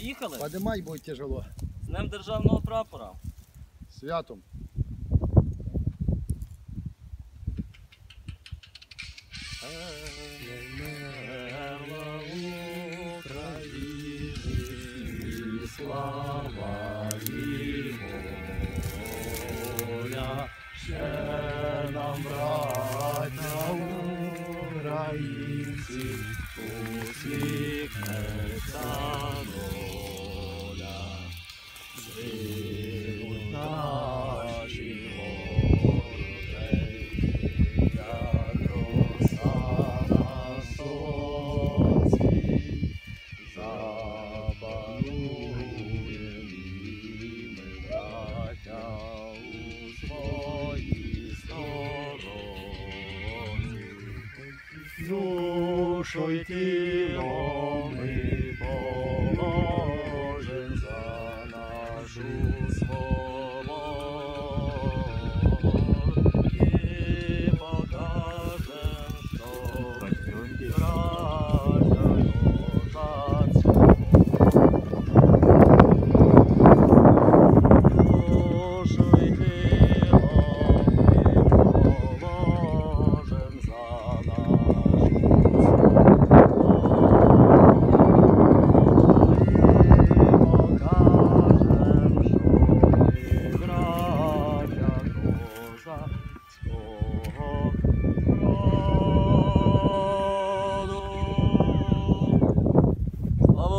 Поїхали? Подимай буде тяжело. З Днем державного прапора. Святом. Слава і воля, ще нам, браття українці, усміхнеться доля. Душу й тіло ми положим